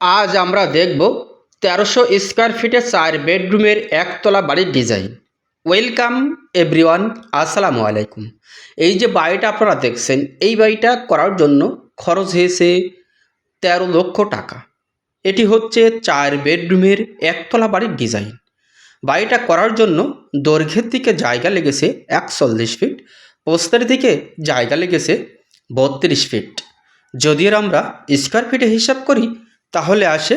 আজ আমরা দেখব তেরোশো স্কোয়ার ফিটের চার বেডরুমের একতলা বাড়ির ডিজাইন। ওয়েলকাম এভরিওয়ান, আসসালামু আলাইকুম। এই যে বাড়িটা আপনারা দেখছেন, এই বাড়িটা করার জন্য খরচ হয়েছে তেরো লক্ষ টাকা। এটি হচ্ছে চার বেডরুমের একতলা বাড়ির ডিজাইন। বাড়িটা করার জন্য দৈর্ঘ্যের দিকে জায়গা লেগেছে একচল্লিশ ফিট প্রস্তের দিকে জায়গা লেগেছে বত্রিশ ফিট। যদি আমরা স্কোয়ার ফিটে হিসাব করি তাহলে আসে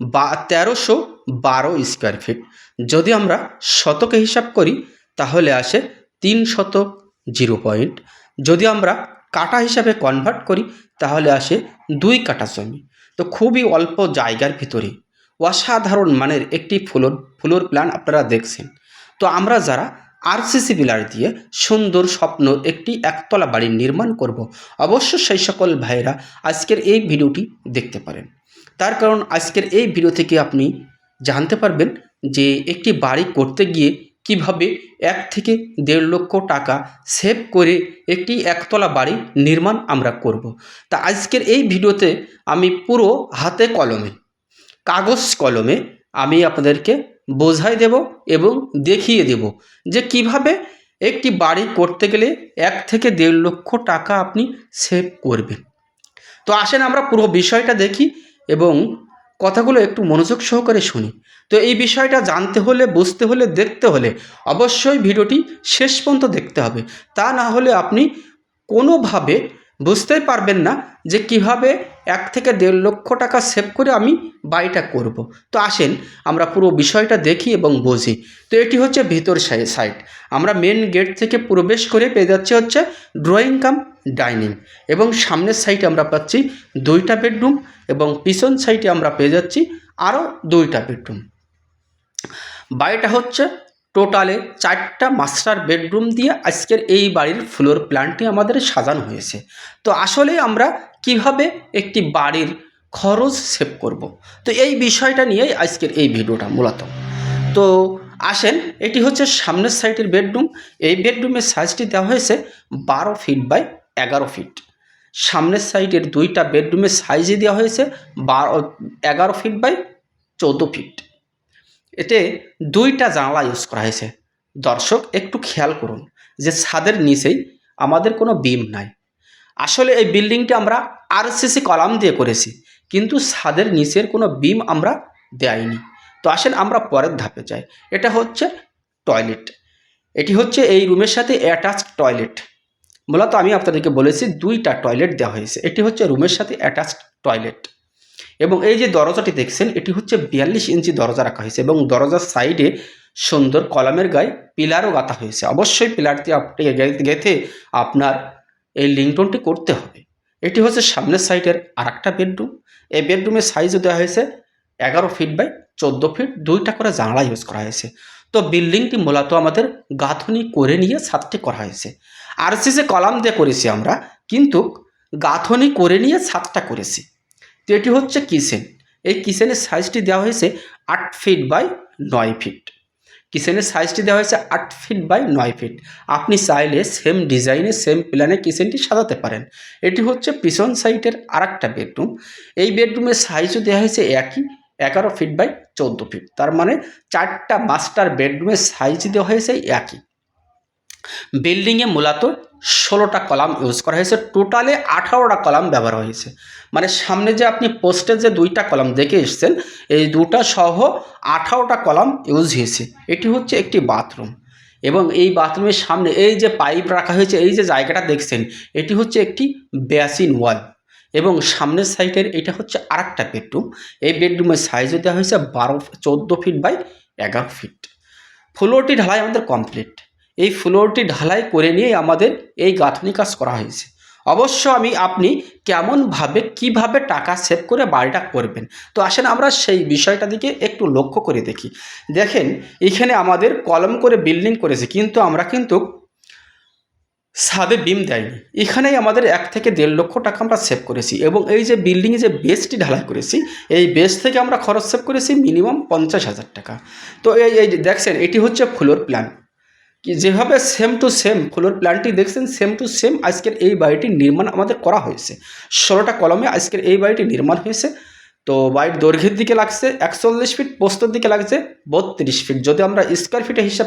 বা তেরোশো বারো স্কোয়ার ফিট। যদি আমরা শতকে হিসাব করি, তাহলে আসে তিন শতক জিরো পয়েন্ট। যদি আমরা কাটা হিসাবে কনভার্ট করি, তাহলে আসে দুই কাটা জমি। তো খুবই অল্প জায়গার ভিতরে। অসাধারণ মানের একটি ফ্লোর ফ্লোর প্ল্যান আপনারা দেখছেন। তো আমরা যারা আরসিসি পিলার দিয়ে সুন্দর স্বপ্ন একটি একতলা বাড়ি নির্মাণ করব, অবশ্য সেই সকল ভাইয়েরা আজকের এই ভিডিওটি দেখতে পারেন। তার কারণ আজকের এই ভিডিও থেকে আপনি জানতে পারবেন যে একটি বাড়ি করতে গিয়ে কীভাবে এক থেকে দেড় লক্ষ টাকা সেভ করে একটি একতলা বাড়ি নির্মাণ আমরা করব। তা আজকের এই ভিডিওতে আমি পুরো হাতে কলমে, কাগজ কলমে আমি আপনাদেরকে বোঝাই দেব এবং দেখিয়ে দেব যে কীভাবে একটি বাড়ি করতে গেলে এক থেকে দেড় লক্ষ টাকা আপনি সেভ করবেন তো আসেন আমরা পুরো বিষয়টা দেখি এবং কথাগুলো একটু মনোযোগ সহকারে শুনি। তো এই বিষয়টা জানতে হলে, বুঝতে হলে, দেখতে হলে অবশ্যই ভিডিওটি শেষ পর্যন্ত দেখতে হবে। তা না হলে আপনি কোনোভাবে বুঝতেই পারবেন না যে কীভাবে এক থেকে দেড় লক্ষ টাকা সেভ করে আমি বাইটা করব। তো আসেন, আমরা পুরো বিষয়টা দেখি এবং বুঝি। তো এটি হচ্ছে ভিতর সাইড আমরা মেন গেট থেকে প্রবেশ করে পেয়ে যাচ্ছি হচ্ছে ড্রয়িং কাম ডাইনিং এবং সামনের সাইডে আমরা পাচ্ছি দুইটা বেডরুম এবং পিছন সাইডে আমরা পেয়ে যাচ্ছি আরও দুইটা বেডরুম বাড়িটা হচ্ছে টোটালে চারটা মাস্টার বেডরুম দিয়ে আজকের এই বাড়ির ফ্লোর প্ল্যানটি আমাদের সাজানো হয়েছে। তো আসলে আমরা কীভাবে একটি বাড়ির খরচ সেভ করব। তো এই বিষয়টা নিয়েই আজকের এই ভিডিওটা মূলত। তো আসেন, এটি হচ্ছে সামনের সাইডের বেডরুম। এই বেডরুমের সাইজটি দেওয়া হয়েছে বারো ফিট বাই এগারো ফিট সামনের সাইডের দুইটা বেডরুমের সাইজে দেওয়া হয়েছে বারো, এগারো ফিট বাই চৌদ্দো ফিট এতে দুইটা জানলা ইউজ করা হয়েছে। দর্শক, একটু খেয়াল করুন যে ছাদের নিচেই আমাদের কোনো বিম নাই। আসলে এই বিল্ডিংটি আমরা আরসিসি কলাম দিয়ে করেছি, কিন্তু ছাদের নিচের কোনো বিম আমরা দেয়নি। তো আসেন আমরা পরের ধাপে যাই। এটা হচ্ছে টয়লেট। এটি হচ্ছে এই রুমের সাথে অ্যাটাচ টয়লেট। মূলত আমি আপনাদেরকে বলেছি, দুইটা টয়লেট দেওয়া হয়েছে। এটি হচ্ছে রুমের সাথে অ্যাটাচ টয়লেট। এবং এই যে দরজাটি দেখছেন, এটি হচ্ছে বিয়াল্লিশ ইঞ্চি দরজা রাখা হয়েছে এবং দরজার সাইডে সুন্দর কলামের গায়ে পিলারও গাঁথা হয়েছে। অবশ্যই পিলারটি আপনি গেঁথে আপনার এই লিংটনটি করতে হবে। এটি হচ্ছে সামনের সাইডের আর একটা বেডরুম। এই বেডরুমের সাইজও দেওয়া হয়েছে এগারো ফিট বাই চোদ্দ ফিট, দুইটা করে জানলা ইউজ করা হয়েছে। তো বিল্ডিংটি মূলত আমাদের গাঁথনি করে নিয়ে ছাদটি করা হয়েছে। আর সিসে কলাম দিয়ে করেছি আমরা, কিন্তু গাঁথনি করে নিয়ে ছাদটা করেছি। তো এটি হচ্ছে কিচেন এই কিচেনের সাইজটি দেওয়া হয়েছে আট ফিট বাই নয় ফিট। কিচেনের সাইজটি দেওয়া হয়েছে আট ফিট বাই নয় ফিট। আপনি চাইলে সেম ডিজাইনে সেম প্ল্যানে কিচেনটি সাজাতে পারেন। এটি হচ্ছে পিছন সাইডের আর বেডরুম এই বেডরুমের সাইজও দেওয়া হয়েছে একই, এগারো ফিট বাই চোদ্দ ফিট। তার মানে চারটা মাস্টার বেডরুমের সাইজ দেওয়া হয়েছে একই। বিল্ডিংয়ে মূলত ষোলোটা কলাম ইউজ করা হয়েছে। টোটালে আঠারোটা কলাম ব্যবহার হয়েছে। মানে সামনে যে আপনি পোস্টে যে দুইটা কলাম দেখে এসছেন, এই দুটা সহ আঠারোটা কলাম ইউজ হয়েছে। এটি হচ্ছে একটি বাথরুম। এবং এই বাথরুমের সামনে এই যে পাইপ রাখা হয়েছে, এই যে জায়গাটা দেখছেন, এটি হচ্ছে একটি বেসিন ওয়াল এবং সামনের সাইডের এটা হচ্ছে আর একটা বেডরুম এই বেডরুমের সাইজও দেওয়া হয়েছে বারো, চোদ্দ ফিট বাই এগারো ফিট ফ্লোরটি ঢালাই আমাদের কমপ্লিট এই ফ্লোরটি ঢালাই করে নিয়ে আমাদের এই গাঁথনি কাজ করা হয়েছে। অবশ্য আমি, আপনি কেমনভাবে, কীভাবে টাকা সেভ করে বাড়িটা করবেন? তো আসেন আমরা সেই বিষয়টা দিকে একটু লক্ষ্য করে দেখি। দেখেন, এখানে আমাদের কলম করে বিল্ডিং করেছে, কিন্তু আমরা কিন্তু ছাদে বিম দেয়নি। এখানেই আমাদের এক থেকে দেড় লক্ষ টাকা আমরা সেভ করেছি এবং এই যে বিল্ডিংয়ে যে বেসটি ঢালাই করেছি, এই বেস থেকে আমরা খরচ সেভ করেছি মিনিমাম পঞ্চাশ হাজার টাকা। তো এই এই দেখছেন, এটি হচ্ছে ফ্লোর প্ল্যান। কি যেভাবে সেম টু সেম ফ্লোর প্ল্যানটি দেখছেন সেম টু সেম আজকের এই বাড়িটির নির্মাণ আমাদের করা হয়েছে। ষোলোটা কলমে আজকের এই বাড়িটি নির্মাণ হয়েছে। তো বাড়ির দৈর্ঘ্যের দিকে লাগছে একচল্লিশ ফিট পোস্তর দিকে লাগছে বত্রিশ ফিট যদি আমরা স্কোয়ার ফিটে হিসাব